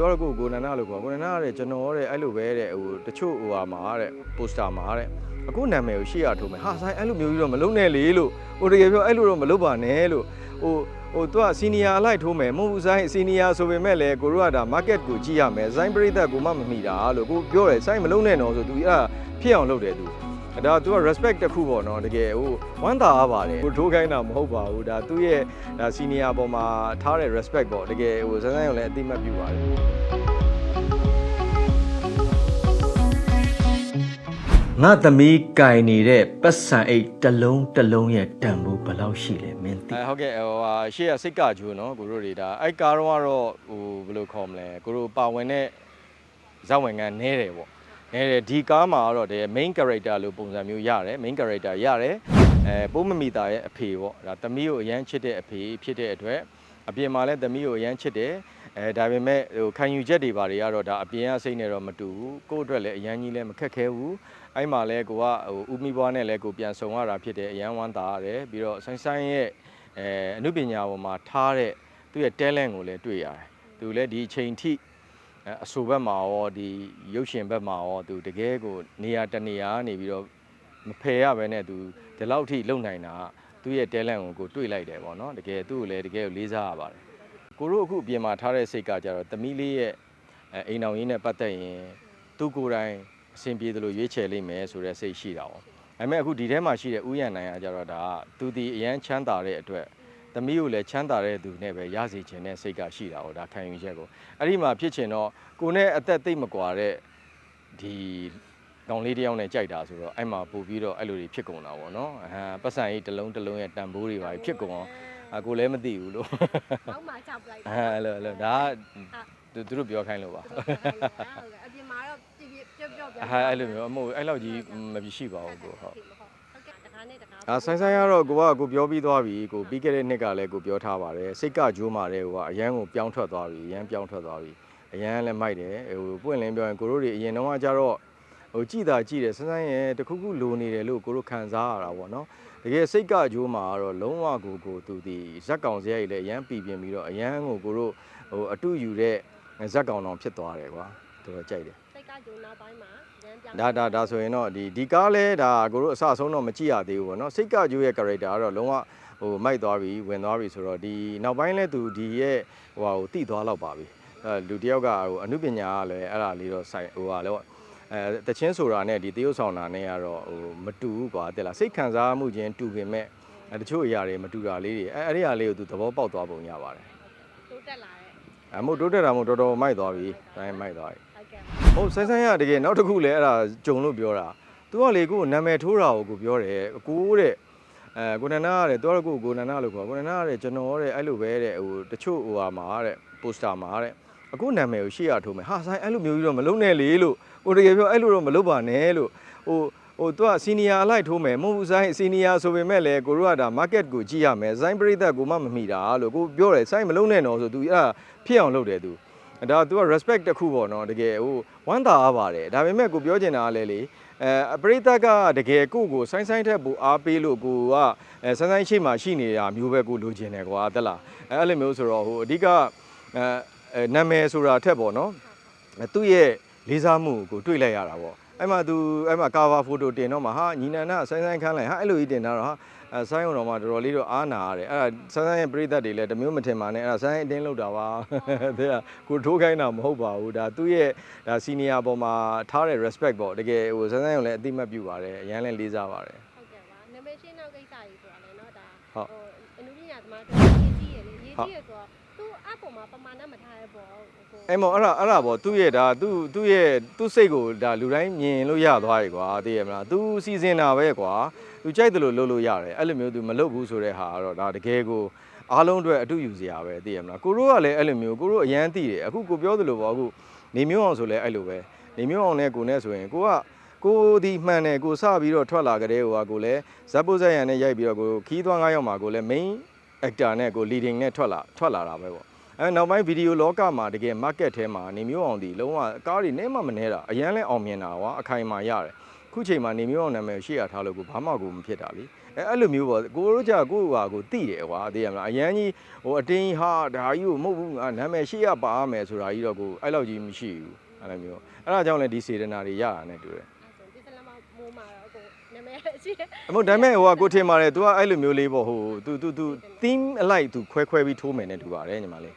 တော့ကိုကိုနန္ဒလို့ခေါ်ကိုနန္ဒတဲ့ကျွန်တော်တဲ့အဲ့လိုပဲတဲ့ဟိုတချို့ဟိုဟာမှာတဲ့ပိုစတာမှာတဲ့အခုနာမည်ကိုရှေ့ရထိုးမယ်ဟာဆိုင်အဲ့လိုမျိုးကြီးတော့မလုပ်နဲ့လေလို့ဟိုတကယ်ပြောအဲ့လိုတော့မလုပ်ပါနဲ့လို့ဟိုဟိုသူကစီနီယာအလိုက်ထိုးမယ်မဟုတ်ဘူးဆိုင်စီနီယာဆိုပေမဲ့လည်းကိုတို့ကဒါ market ကိုကြည့်ရမယ်ဆိုင်ပရိသတ်ကိုမှမမိတာလို့ကိုပြောတယ်ဆိုင်မလုံးနဲ့တော့ဆိုသူအဲ့ဒါဖြစ်အောင်လုပ်တယ်သူ ဒါသူက respect တစ်ခုပေါ့နော်တကယ်ဟိုဝမ်းသာရပါတယ်ကိုထိုးခိုင်းတာမဟုတ်ပါဘူးဒါသူ့ရဲ့ဒါ senior ပေါ်မှာထားတဲ့ respect ပေါ့တကယ်ဟိုစမ်းစမ်းရုံလည်းအတိမတ်ပြုပါတယ်ငါသမီးကင်နေတဲ့ပတ်စံအိတ်တစ်လုံးတစ်လုံးရဲ့တန်ဖိုးဘယ်လောက်ရှိလဲမင်းသိအဲဟုတ်ကဲ့ဟိုဟာရှေ့ကစိတ်ကဂျိုးနော်ကိုတို့တွေဒါအဲ့ကားတော့ကတော့ဟိုဘယ်လိုခေါ်မလဲကိုတို့ပါဝင်တဲ့ဇက်ဝင်ကနဲတယ်ပေါ့ နဲတယ်ဒီကားမှာကတော့တကယ် main character လို့ပုံစံမျိုးရတယ် main character ရတယ်အဲပိုးမမီတာရဲ့အဖေပေါ့ဒါသမီးကိုအရန်ချစ်တဲ့အဖေဖြစ်တဲ့အတွက်အပြင်မှာလည်းသမီးကိုအရန်ချစ်တယ်အဲဒါပေမဲ့ဟိုခံယူချက်တွေဘာတွေကတော့ဒါအပြင်ကစိတ်နဲ့တော့မတူဘူးကိုယ့်အတွက်လည်းအရန်ကြီးလည်းမခက်ခဲဘူးအဲ့မှာလည်းကိုကဟိုဦးမီဘွားနဲ့လည်းကိုပြန်ဆုံရတာဖြစ်တယ်အရန်ဝမ်းသာရတယ်ပြီးတော့ဆိုင်းဆိုင်းရဲ့အဲအမှုပညာပေါ်မှာထားတဲ့သူ့ရဲ့ talent ကိုလည်းတွေ့ရတယ်သူလည်းဒီအချိန်ထိ အဲအဆိုဘက်မှာရောဒီရုပ်ရှင်ဘက်မှာရောသူတကယ်ကိုနေရာတနေရာနေပြီးတော့မဖယ်ရဘဲနဲ့သူဒီလောက်ထိလုံနိုင်တာကသူ့ရဲ့ talent ကိုကိုတွေ့လိုက်တယ်ပေါ့နော်တကယ်သူ့ကိုလည်းတကယ်ကိုလေးစားရပါတယ်ကိုတို့အခုအပြင်မှာထားတဲ့စိတ်ကကြတော့သမီးလေးရဲ့အဲအိမ်အောင်ရင်းနဲ့ပတ်သက်ရင်သူကိုယ်တိုင်အဆင်ပြေတယ်လို့ရွေးချယ်လိမ့်မယ်ဆိုတဲ့စိတ်ရှိတာပေါ့ဒါပေမဲ့အခုဒီထဲမှာရှိတဲ့ဥယျာဉ်နိုင်ကကြတော့ဒါကသူဒီအရန်ချမ်းသာတဲ့အတွက် သမီးကိုလည်းချမ်းသာတဲ့သူနဲ့ပဲရစီခြင်းတဲ့စိတ်ကရှိတာပေါ့ဒါခံယူချက်ကိုအဲ့ဒီမှာဖြစ်ချင်တော့ကိုနဲ့အသက်သိမ့်မကွာတဲ့ဒီကောင်လေးတစ်ယောက်နဲ့ကြိုက်တာဆိုတော့အဲ့မှာပို့ပြီးတော့အဲ့လိုတွေဖြစ်ကုန်တာပေါ့နော်အဟမ်ပတ်စံကြီးတစ်လုံးတစ်လုံးရဲ့တန်ဖိုးတွေပါဖြစ်ကုန်အောင်အကိုလည်းမသိဘူးလို့နောက်မှချပလိုက်အဲအဲ့လိုအဲ့လိုဒါကသူသူတို့ပြောခိုင်းလို့ပါဟုတ်ကဲ့အပြင်မှာတော့ပြပြပြပြပြအဲအဲ့လိုမျိုးအမို့အဲ့လောက်ကြီးမပြရှိပါဘူးကိုဟုတ်ဟုတ်ကဲ့တခါနဲ့တခါ အာဆိုင်ဆိုင်ကတော့ကိုကကိုပြောပြီးသွားပြီကိုပြီးခဲ့တဲ့နှစ်ကလည်းကိုပြောထားပါတယ်စိတ်ကကြိုးမာတဲ့ဟိုကအရန်ကိုပြောင်းထွက်သွားပြီအရန်ပြောင်းထွက်သွားပြီအရန်လည်းမိုက်တယ်ဟိုပွင့်လင်းပြောရင်ကိုတို့တွေအရင်တော့ကကြတော့ဟိုကြည်တာကြည်တယ်ဆိုင်ဆိုင်ရဲ့တခုခုလိုနေတယ်လို့ကိုတို့ခံစားရတာပေါ့နော်တကယ်စိတ်ကကြိုးမာကတော့လုံးဝကိုကိုသူဒီဇက်ကောင်စရိုက်လည်းအရန်ပြည်ပြင်းပြီးတော့အရန်ကိုကိုတို့ဟိုအတူယူတဲ့ဇက်ကောင်တော်ဖြစ်သွားတယ်ကွာတော်တော်ကြိုက်တယ် စိတ်ကဂျုံနောက်ပိုင်းမှာရမ်းပြောင်းဒါဒါဒါဆိုရင်တော့ဒီဒီကားလဲဒါကိုတို့အစအဆုံးတော့မကြည့်ရသေးဘူးပေါ့နော်စိတ်ကကျိုးရဲ့ character ကတော့လုံးဝဟိုမိုက်သွားပြီဝင်သွားပြီဆိုတော့ဒီနောက်ပိုင်းလဲသူဒီရဲ့ဟိုဟာကိုတိသွားတော့ပါပြီအဲလူတယောက်ကဟိုအမှုပညာကလည်းအဲ့ဒါလေးတော့စိုက်ဟိုဟာလဲပေါ့အဲတချင်းဆိုတာနဲ့ဒီတရုပ်ဆောင်တာနဲ့ကတော့ဟိုမတူဘူးကွာတဲ့လားစိတ်ခံစားမှုချင်းတူပေမဲ့အဲတချို့အရာတွေမတူတာလေးတွေအဲအဲ့ဒီအရာလေးကိုသူသဘောပေါက်သွားပုံရပါတယ်တိုးတက်လာတဲ့အမို့တိုးတက်တာမို့တော်တော်မိုက်သွားပြီတိုင်းမိုက်သွားပြီ ဟုတ်ကဲ့ဟုတ်ဆိုင်းဆိုင်းရတကယ်နောက်တစ်ခုလည်းအဲ့ဒါဂျုံလို့ပြောတာသူကလေကိုယ်နာမည်ထိုးတာကိုကိုပြောတယ်ကိုတဲ့အဲကိုနန္ဒကတဲ့သူကကိုကိုနန္ဒလို့ခေါ်ကိုနန္ဒကတဲ့ကျွန်တော်တဲ့အဲ့လိုပဲတဲ့ဟိုတချို့ဟိုဟာမှာတဲ့ပိုစတာမှာတဲ့အခုနာမည်ကိုရှေ့ရထိုးမယ်ဟာဆိုင်အဲ့လိုမျိုးကြီးတော့မလုံးနဲ့လေလို့ဟိုတကယ်ပြောအဲ့လိုတော့မလုပ်ပါနဲ့လို့ဟိုဟိုသူကစီနီယာအလိုက်ထိုးမယ်မဟုတ်ဘူးဆိုင်စီနီယာဆိုပေမဲ့လည်းကိုတို့ကဒါ market ကိုကြည့်ရမယ်ဆိုင်ပရိသတ်ကိုမှမမိတာလို့ကိုပြောတယ်ဆိုင်မလုံးနဲ့တော့ဆိုသူအဲ့ဒါဖြစ်အောင်လုပ်တယ်သူ ဒါသူက respect တစ်ခုပေါ့နော်တကယ်ဟိုဝမ်းသာရပါတယ်ဒါပေမဲ့ကိုပြောချင်တာကလည်းလေအဲပရိသတ်ကတကယ်ကိုကိုဆိုင်းဆိုင်းထက်ပူအားပေးလို့ကိုကအဲဆိုင်းဆိုင်းရှိမှရှိနေတာမျိုးပဲကိုလိုချင်တယ်ကွာတက်လားအဲအဲ့လိုမျိုးဆိုတော့ဟိုအဓိကအဲအဲနာမည်ဆိုတာထက်ပေါ့နော်အဲသူ့ရဲ့လေးစားမှုကိုတွေ့လိုက်ရတာပေါ့ အဲ့မှာသူအဲ့မှာ cover photo တင်တော့မှဟာညီနန္ဒဆိုင်းဆိုင်းခန်းလိုက်ဟာအဲ့လိုကြီးတင်တာတော့ဟာအဲဆိုင်းအောင်တော့မှတော်တော်လေးတော့အားနာရတယ်အဲ့ဒါဆိုင်းဆိုင်းရဲ့ပရိသတ်တွေလည်းတမျိုးမထင်ပါနဲ့အဲ့ဒါဆိုင်းအတင်းလောက်တာပါ တဲ့ကကိုထိုးခိုင်းတာမဟုတ်ပါဘူးဒါသူ့ရဲ့ဒါ senior ပေါ်မှာထားတဲ့ respect ပေါ့တကယ်ဟိုဆိုင်းဆိုင်းကိုလည်းအတိမတ်ပြုပါတယ်အရန်လည်းလေးစားပါတယ် ဟုတ်ကဲ့ပါနာမည်ရှင်းနောက်ကိစ္စကြီးဆိုတာလည်းเนาะဒါ ဟုတ် ဟိုအနုပညာသမားတို့ရေးကြည့်ရလေရေးကြည့်ရဆိုတော့ သူ့အပေါ်မှာပမာဏမထားရပေါ့ဟိုအဲ့မောအဲ့ဒါအဲ့ဒါပေါ့သူ့ရဲ့ဒါသူ့သူ့ရဲ့သူ့စိတ်ကိုဒါလူတိုင်းမြင်လို့ရသွားပြီကွာသိရမလားသူစီစဉ်တာပဲကွာသူကြိုက်တယ်လို့လုပ်လို့ရတယ်အဲ့လိုမျိုးသူမလုပ်ဘူးဆိုတဲ့ဟာကတော့ဒါတကယ်ကိုအားလုံးအတွက်အတူယူစရာပဲသိရမလားကိုတို့ကလည်းအဲ့လိုမျိုးကိုတို့အရန်သိတယ်အခုကိုပြောသလိုပေါ့အခုနေမျိုးအောင်ဆိုလဲအဲ့လိုပဲနေမျိုးအောင်နဲ့ကိုနဲ့ဆိုရင်ကိုကကိုဒီမှန်တယ်ကိုစပြီးတော့ထွက်လာကြတဲ့ဟိုကကိုလည်းဇက်ပုဇက်ရန်နဲ့ရိုက်ပြီးတော့ကိုခီးသွန်းကားရောက်မှာကိုလည်း main actor နဲ့ကို leading နဲ့ထွက်လာထွက်လာတာပဲပေါ့အဲနောက်ပိုင်းဗီဒီယိုလောကမှာတကယ် market ထဲမှာနေမျိုးအောင်ဒီလုံးဝကားတွေနဲမှမနဲတာအရန်လဲအောင်မြင်တာကွာအခိုင်အမာရတယ်ခုချိန်မှာနေမျိုးအောင်နာမည်ရှေ့ရထားလို့ကိုဘာမှကိုမဖြစ်တာလीအဲအဲအဲ့လိုမျိုးပေါ့ကိုတို့ကြာကိုဟာကိုတိတယ်ကွာသိရမလားအရန်ကြီးဟိုအတင်းဟာဒါကြီးကိုမဟုတ်ဘူးငါနာမည်ရှိရပါမယ်ဆိုတာကြီးတော့ကိုအဲ့လောက်ကြီးမရှိဘူးအဲ့လိုမျိုးအဲ့ဒါကြောင့်လည်းဒီစေတနာတွေရတာနဲ့တူတယ် အဲ့ဆိုဒီစလမမိုးမှာတော့ ကိုနာမည်ရှိတယ် အမို့ဒါပေမဲ့ဟိုကကိုထင်ပါတယ် तू ကအဲ့လိုမျိုးလေးပေါ့ဟို तू तू तू theme အလိုက် तू ခွဲခွဲပြီးထိုးမယ်နဲ့တူပါတယ်ညီမလေး